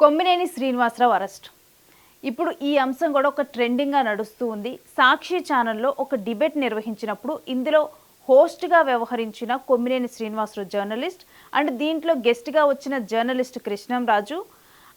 Kommineni Srinivasarao arrest. ఇప్పుడు ఈ అంశం కూడా ఒక ట్రెండింగ్గా నడుస్తూ ఉంది. సాక్షి ఛానల్లో ఒక డిబేట్ నిర్వహించినప్పుడు ఇందులో హోస్ట్గా వ్యవహరించిన కొమ్మినేని శ్రీనివాసరావు జర్నలిస్ట్ అండ్ దీంట్లో గెస్ట్గా వచ్చిన జర్నలిస్ట్ కృష్ణంరాజు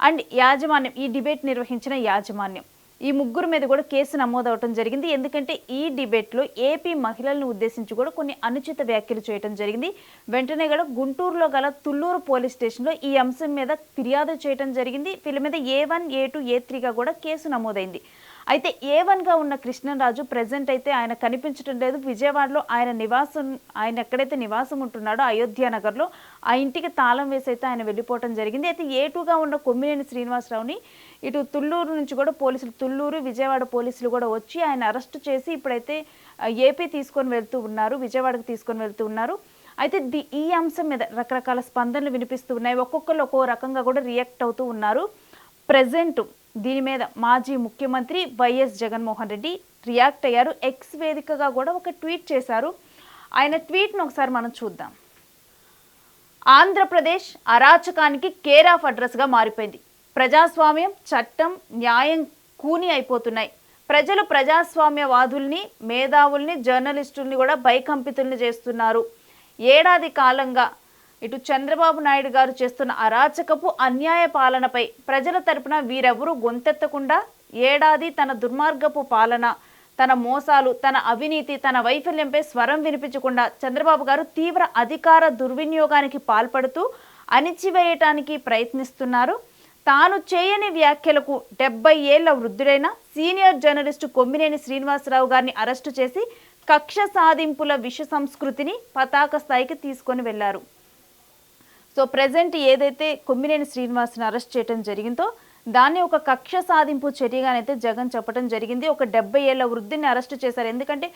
అండ్ యాజమాన్యం ఈ డిబేట్ నిర్వహించిన యాజమాన్యం. ఈ ముగ్గురు మీద కూడా కేసు నమోదవటం జరిగింది. ఎందుకంటే ఈ డిబేట్లో ఏపీ మహిళలను ఉద్దేశించి కూడా కొన్ని అనుచిత వ్యాఖ్యలు చేయడం జరిగింది. వెంటనే కూడా గుంటూరులో గల తుళ్ళూరు పోలీస్ స్టేషన్లో ఈ అంశం మీద ఫిర్యాదు చేయడం జరిగింది. వీళ్ళ మీద ఏ వన్ ఏ టూ ఏ త్రీగా కూడా కేసు నమోదైంది. అయితే ఏ వన్గా ఉన్న కృష్ణరాజు ప్రజెంట్ అయితే ఆయన కనిపించడం లేదు. విజయవాడలో ఆయన నివాసం ఆయన ఎక్కడైతే నివాసం ఉంటున్నాడో అయోధ్య నగర్లో ఆ ఇంటికి తాళం వేసి అయితే ఆయన వెళ్ళిపోవడం జరిగింది. అయితే ఏ టూగా ఉన్న కొమ్మినేని శ్రీనివాసరావుని ఇటు తుళ్ళూరు నుంచి కూడా పోలీసులు తుళ్ళూరు విజయవాడ పోలీసులు కూడా వచ్చి ఆయన అరెస్ట్ చేసి ఇప్పుడైతే ఏపీ తీసుకొని వెళ్తూ ఉన్నారు విజయవాడకు తీసుకొని వెళ్తూ ఉన్నారు. అయితే ది ఈ అంశం మీద రకరకాల స్పందనలు వినిపిస్తూ ఉన్నాయి. ఒక్కొక్కరు ఒక్కో రకంగా కూడా రియాక్ట్ అవుతూ ఉన్నారు. ప్రజెంట్ దీని మీద మాజీ ముఖ్యమంత్రి వైఎస్ జగన్మోహన్ రెడ్డి రియాక్ట్ అయ్యారు. ఎక్స్ వేదికగా కూడా ఒక ట్వీట్ చేశారు. ఆయన ట్వీట్ను ఒకసారి మనం చూద్దాం. ఆంధ్రప్రదేశ్ అరాచకానికి కేర్ ఆఫ్ అడ్రస్గా మారిపోయింది. ప్రజాస్వామ్యం చట్టం న్యాయం కూని అయిపోతున్నాయి. ప్రజలు ప్రజాస్వామ్యవాదుల్ని మేధావుల్ని జర్నలిస్టుల్ని కూడా భయకంపితుల్ని చేస్తున్నారు. ఏడాది కాలంగా ఇటు చంద్రబాబు నాయుడు గారు చేస్తున్న అరాచకపు అన్యాయ పాలనపై ప్రజల తరపున వీరెవరూ గొంతెత్తకుండా ఏడాది తన దుర్మార్గపు పాలన తన మోసాలు తన అవినీతి తన వైఫల్యంపై స్వరం వినిపించకుండా చంద్రబాబు గారు తీవ్ర అధికార దుర్వినియోగానికి పాల్పడుతూ అణిచివేయటానికి ప్రయత్నిస్తున్నారు. తాను చేయని వ్యాఖ్యలకు డెబ్బై ఏళ్ళ వృద్ధుడైన సీనియర్ జర్నలిస్టు కొమ్మినేని శ్రీనివాసరావు గారిని అరెస్టు చేసి కక్ష సాధింపుల విష సంస్కృతిని పతాక స్థాయికి తీసుకొని వెళ్ళారు. సో ప్రజెంట్ ఏదైతే కొమ్మినేని శ్రీనివాస్ని అరెస్ట్ చేయడం జరిగిందో దాన్ని ఒక కక్ష సాధింపు చర్యగానైతే జగన్ చెప్పడం జరిగింది. ఒక డెబ్బై ఏళ్ళ వృద్ధిని అరెస్ట్ చేశారు. ఎందుకంటే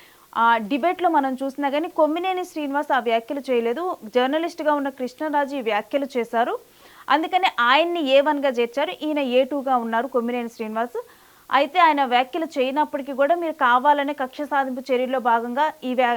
ఆ డిబేట్లో మనం చూసినా కానీ కొమ్మినేని శ్రీనివాస్ ఆ వ్యాఖ్యలు చేయలేదు. జర్నలిస్ట్గా ఉన్న కృష్ణరాజు ఈ వ్యాఖ్యలు చేశారు. అందుకనే ఆయన్ని ఏ వన్గా చేర్చారు? ఈయన ఏ టూగా ఉన్నారు కొమ్మినేని శ్రీనివాస్. అయితే ఆయన వ్యాఖ్యలు చేయనప్పటికీ కూడా మీరు కావాలనే కక్ష సాధింపు చర్యలో భాగంగా ఈ వ్యా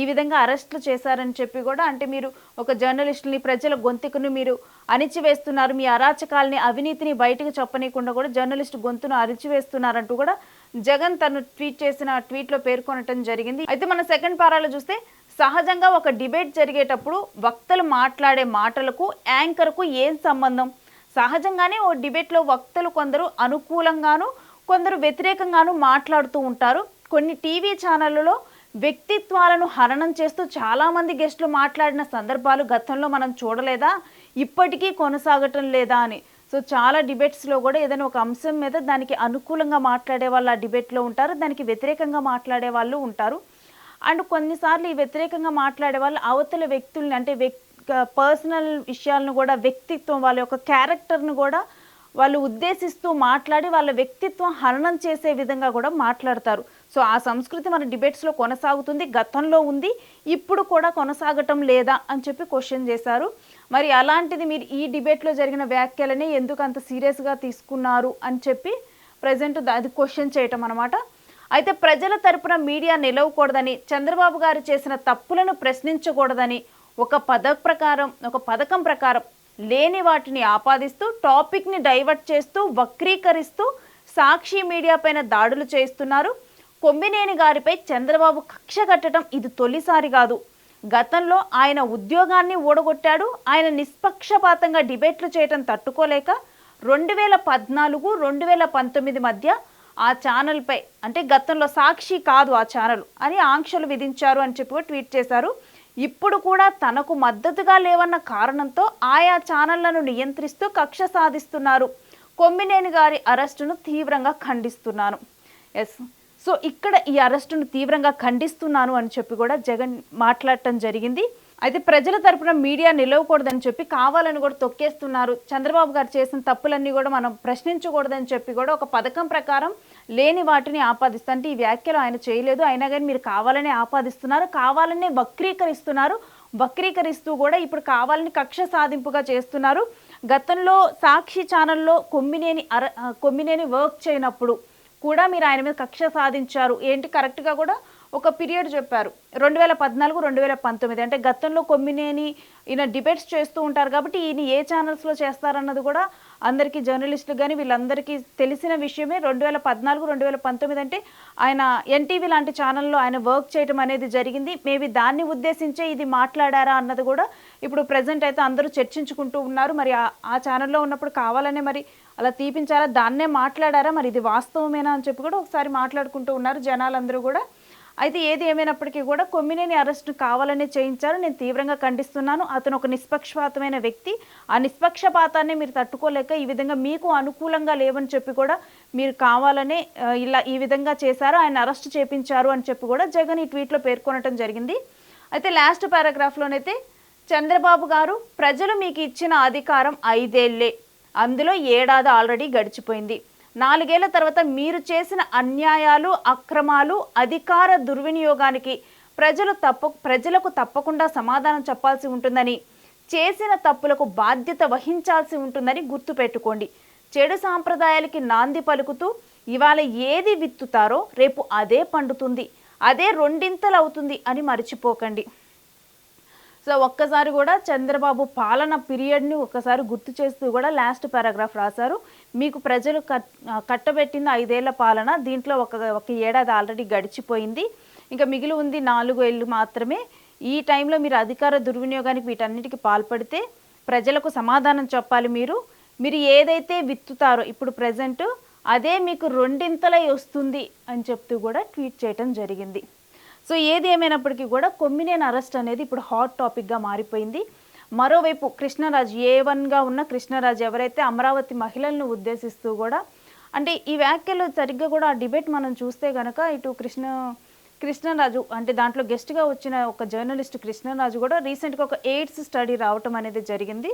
ఈ విధంగా అరెస్టులు చేశారని చెప్పి కూడా అంటే మీరు ఒక జర్నలిస్టుని ప్రజల గొంతుకును మీరు అణిచివేస్తున్నారు. మీ అరాచకాలని అవినీతిని బయటకు చెప్పనీయకుండా కూడా జర్నలిస్టు గొంతును అరిచివేస్తున్నారంటూ కూడా జగన్ తను ట్వీట్ చేసిన ట్వీట్లో పేర్కొనటం జరిగింది. అయితే మన సెకండ్ పారాలో చూస్తే సహజంగా ఒక డిబేట్ జరిగేటప్పుడు వక్తలు మాట్లాడే మాటలకు యాంకర్కు ఏం సంబంధం? సహజంగానే ఓ డిబేట్లో వక్తలు కొందరు అనుకూలంగాను కొందరు వ్యతిరేకంగాను మాట్లాడుతూ ఉంటారు. కొన్ని టీవీ ఛానళ్ళలో వ్యక్తిత్వాలను హరణం చేస్తూ చాలామంది గెస్టులు మాట్లాడిన సందర్భాలు గతంలో మనం చూడలేదా? ఇప్పటికీ కొనసాగటం లేదా అని. సో చాలా డిబేట్స్లో కూడా ఏదైనా ఒక అంశం మీద దానికి అనుకూలంగా మాట్లాడే వాళ్ళు ఆ డిబేట్లో ఉంటారు. దానికి వ్యతిరేకంగా మాట్లాడే వాళ్ళు ఉంటారు. అండ్ కొన్నిసార్లు ఈ వ్యతిరేకంగా మాట్లాడే వాళ్ళు అవతల వ్యక్తుల్ని అంటే వ్యక్ పర్సనల్ విషయాలను కూడా వ్యక్తిత్వం వాళ్ళ యొక్క క్యారెక్టర్ను కూడా వాళ్ళు ఉద్దేశిస్తూ మాట్లాడి వాళ్ళ వ్యక్తిత్వం హరణం చేసే విధంగా కూడా మాట్లాడతారు. సో ఆ సంస్కృతి మన డిబేట్స్లో కొనసాగుతుంది గతంలో ఉంది ఇప్పుడు కూడా కొనసాగటం లేదా అని చెప్పి క్వశ్చన్ చేశారు. మరి అలాంటిది మీరు ఈ డిబేట్లో జరిగిన వ్యాఖ్యలని ఎందుకు అంత సీరియస్గా తీసుకున్నారు అని చెప్పి ప్రజెంట్ అది క్వశ్చన్ చేయటం అనమాట అయితే ప్రజల తరపున మీడియా నిలవకూడదని చంద్రబాబు గారు చేసిన తప్పులను ప్రశ్నించకూడదని ఒక పద ప్రకారం ఒక పథకం ప్రకారం లేని వాటిని ఆపాదిస్తూ టాపిక్ని డైవర్ట్ చేస్తూ వక్రీకరిస్తూ సాక్షి మీడియా పైన దాడులు చేస్తున్నారు. కొమ్మినేని గారిపై చంద్రబాబు కక్ష కట్టడం ఇది తొలిసారి కాదు. గతంలో ఆయన ఉద్యోగాన్ని ఓడగొట్టాడు ఆయన నిష్పక్షపాతంగా డిబేట్లు చేయటం తట్టుకోలేక రెండు వేల పద్నాలుగు రెండు వేల పంతొమ్మిది మధ్య ఆ ఛానల్పై అంటే గతంలో సాక్షి కాదు ఆ ఛానల్ అని ఆంక్షలు విధించారు అని చెప్పి ట్వీట్ చేశారు. ఇప్పుడు కూడా తనకు మద్దతుగా లేవన్న కారణంతో ఆయా ఛానళ్ళను నియంత్రిస్తూ కక్ష సాధిస్తున్నారు. కొమ్మినేని గారి అరెస్టును తీవ్రంగా ఖండిస్తున్నాను. ఎస్ సో ఇక్కడ ఈ అరెస్టును తీవ్రంగా ఖండిస్తున్నాను అని చెప్పి కూడా జగన్ మాట్లాడటం జరిగింది. అయితే ప్రజల తరపున మీడియా నిలవకూడదని చెప్పి కావాలని కూడా తొక్కేస్తున్నారు. చంద్రబాబు గారు చేసిన తప్పులన్నీ కూడా మనం ప్రశ్నించకూడదని చెప్పి కూడా ఒక పథకం ప్రకారం లేని వాటిని ఆపాదిస్తా అంటే ఈ వ్యాఖ్యలు ఆయన చేయలేదు. అయినా కానీ మీరు కావాలని ఆపాదిస్తున్నారు. కావాలనే వక్రీకరిస్తున్నారు. వక్రీకరిస్తూ కూడా ఇప్పుడు కావాలని కక్ష సాధింపుగా చేస్తున్నారు. గతంలో సాక్షి ఛానల్లో కొమ్మినేని అర కొమ్మినేని వర్క్ చేయనప్పుడు కూడా మీరు ఆయన మీద కక్ష సాధించారు. ఏంటి? కరెక్ట్గా కూడా ఒక పీరియడ్ చెప్పారు. రెండు వేల పద్నాలుగు రెండు వేల పంతొమ్మిది అంటే గతంలో కొమ్మినేని ఈయన డిబేట్స్ చేస్తూ ఉంటారు కాబట్టి ఈయన ఏ ఛానల్స్లో చేస్తారన్నది కూడా అందరికీ జర్నలిస్టులు కానీ వీళ్ళందరికీ తెలిసిన విషయమే. రెండు వేల పద్నాలుగు రెండు వేల పంతొమ్మిది అంటే ఆయన ఎన్టీవీ లాంటి ఛానల్లో ఆయన వర్క్ చేయడం అనేది జరిగింది. మేబీ దాన్ని ఉద్దేశించే ఇది మాట్లాడారా అన్నది కూడా ఇప్పుడు ప్రజెంట్ అయితే అందరూ చర్చించుకుంటూ ఉన్నారు. మరి ఆ- ఆ ఛానల్లో ఉన్నప్పుడు కావాలనే మరి అలా తీపించారా? దాన్నే మాట్లాడారా? మరి ఇది వాస్తవమేనా అని చెప్పి కూడా ఒకసారి మాట్లాడుకుంటూ ఉన్నారు జనాలందరూ కూడా. అయితే ఏది ఏమైనప్పటికీ కూడా కొమ్మినేని అరెస్ట్ కావాలనే చేయించారు. నేను తీవ్రంగా ఖండిస్తున్నాను. అతను ఒక నిష్పక్షపాతమైన వ్యక్తి. ఆ నిష్పక్షపాతాన్ని మీరు తట్టుకోలేక ఈ విధంగా మీకు అనుకూలంగా లేవని చెప్పి కూడా మీరు కావాలనే ఇలా ఈ విధంగా చేశారు. ఆయన అరెస్ట్ చేపించారు అని చెప్పి కూడా జగన్ ఈ ట్వీట్లో పేర్కొనటం జరిగింది. అయితే లాస్ట్ పారాగ్రాఫ్లోనైతే చంద్రబాబు గారు ప్రజలు మీకు ఇచ్చిన అధికారం ఐదేళ్ళే అందులో ఏడాది ఆల్రెడీ గడిచిపోయింది. నాలుగేళ్ళ తర్వాత మీరు చేసిన అన్యాయాలు అక్రమాలు అధికార దుర్వినియోగానికి ప్రజలు తప్ప ప్రజలకు తప్పకుండా సమాధానం చెప్పాల్సి ఉంటుందని చేసిన తప్పులకు బాధ్యత వహించాల్సి ఉంటుందని గుర్తుపెట్టుకోండి. చెడు సాంప్రదాయాలకి నాంది పలుకుతూ ఇవాళ ఏది విత్తుతారో రేపు అదే పండుతుంది. అదే రెండింతలు అవుతుంది అని మర్చిపోకండి. సో ఒక్కసారి కూడా చంద్రబాబు పాలన పీరియడ్ని ఒక్కసారి గుర్తు చేస్తూ కూడా లాస్ట్ పారాగ్రాఫ్ రాశారు. మీకు ప్రజలు కట్ కట్టబెట్టింది ఐదేళ్ళ పాలన దీంట్లో ఒక ఒక ఏడాది ఆల్రెడీ గడిచిపోయింది. ఇంకా మిగిలి ఉంది నాలుగు ఏళ్ళు మాత్రమే. ఈ టైంలో మీరు అధికార దుర్వినియోగానికి వీటన్నిటికీ పాల్పడితే ప్రజలకు సమాధానం చెప్పాలి మీరు. మీరు ఏదైతే విత్తుతారో ఇప్పుడు ప్రజెంట్ అదే మీకు రెండింతలై వస్తుంది అని చెప్తూ కూడా ట్వీట్ చేయటం జరిగింది. సో ఏది ఏమైనప్పటికీ కూడా కొమ్మినేని అరెస్ట్ అనేది ఇప్పుడు హాట్ టాపిక్గా మారిపోయింది. మరోవైపు కృష్ణరాజు ఏ వన్గా ఉన్న కృష్ణరాజు ఎవరైతే అమరావతి మహిళలను ఉద్దేశిస్తూ కూడా అంటే ఈ వ్యాఖ్యలు సరిగ్గా కూడా ఆ డిబేట్ మనం చూస్తే కనుక ఇటు కృష్ణ కృష్ణరాజు అంటే దాంట్లో గెస్ట్గా వచ్చిన ఒక జర్నలిస్ట్ కృష్ణరాజు కూడా రీసెంట్గా ఒక ఎయిడ్స్ స్టడీ రావటం అనేది జరిగింది.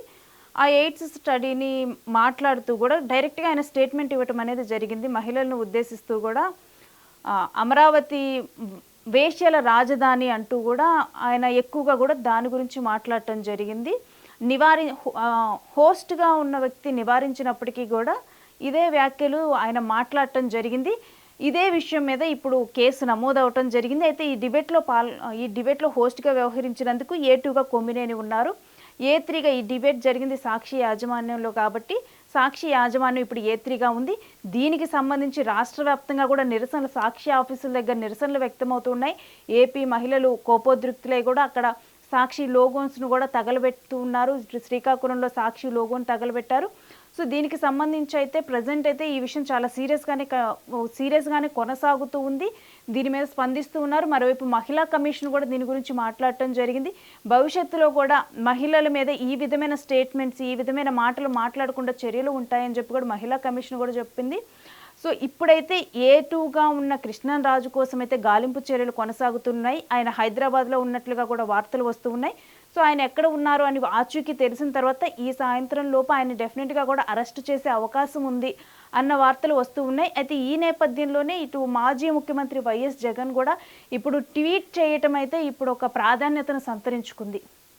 ఆ ఎయిడ్స్ స్టడీని మాట్లాడుతూ కూడా డైరెక్ట్గా ఆయన స్టేట్మెంట్ ఇవ్వటం అనేది జరిగింది. మహిళలను ఉద్దేశిస్తూ కూడా అమరావతి వేశ్యల రాజధాని అంటూ కూడా ఆయన ఎక్కువగా కూడా దాని గురించి మాట్లాడటం జరిగింది. నివారి హోస్ట్గా ఉన్న వ్యక్తి నివారించినప్పటికీ కూడా ఇదే వ్యాఖ్యలు ఆయన మాట్లాడటం జరిగింది. ఇదే విషయం మీద ఇప్పుడు కేసు నమోదవటం జరిగింది. అయితే ఈ డిబేట్లో పాల్ ఈ డిబేట్లో హోస్ట్గా వ్యవహరించినందుకు ఏ టూగా కొమ్మినేని ఉన్నారు. ఏ త్రీగా ఈ డిబేట్ జరిగింది సాక్షి యాజమాన్యంలో కాబట్టి సాక్షి యాజమాన్యం ఇప్పుడు ఏత్రిగా ఉంది. దీనికి సంబంధించి రాష్ట్ర వ్యాప్తంగా కూడా నిరసనలు సాక్షి ఆఫీసుల దగ్గర నిరసనలు వ్యక్తమవుతున్నాయి. ఏపీ మహిళలు కోపోద్రిక్తులై కూడా అక్కడ సాక్షి లోగోన్స్ను కూడా తగలబెడుతున్నారు శ్రీకాకుళంలో సాక్షి లోగోను తగలబెట్టారు. సో దీనికి సంబంధించి అయితే ప్రజెంట్ అయితే ఈ విషయం చాలా సీరియస్గానే సీరియస్గానే కొనసాగుతూ ఉంది. దీని మీద స్పందిస్తూ ఉన్నారు. మరోవైపు మహిళా కమిషన్ కూడా దీని గురించి మాట్లాడటం జరిగింది. భవిష్యత్తులో కూడా మహిళల మీద ఈ విధమైన స్టేట్మెంట్స్ ఈ విధమైన మాటలు మాట్లాడకుండా చర్యలు ఉంటాయని చెప్పి కూడా మహిళా కమిషన్ కూడా చెప్పింది. సో ఇప్పుడైతే ఏ టూగా ఉన్న కృష్ణరాజు కోసం అయితే గాలింపు చర్యలు కొనసాగుతున్నాయి. ఆయన హైదరాబాద్లో ఉన్నట్లుగా కూడా వార్తలు వస్తూ ఉన్నాయి సో ఆయన ఎక్కడ ఉన్నారు అని ఆచూకీ తెలిసిన తర్వాత ఈ సాయంత్రం లోపు ఆయన డెఫినెట్గా కూడా అరెస్ట్ చేసే అవకాశం ఉంది అన్న వార్తలు వస్తూ ఉన్నాయి. అయితే ఈ నేపథ్యంలోనే ఇటు మాజీ ముఖ్యమంత్రి వైఎస్ జగన్ కూడా ఇప్పుడు ట్వీట్ చేయటం అయితే ఇప్పుడు ఒక ప్రాధాన్యతను సంతరించుకుంది.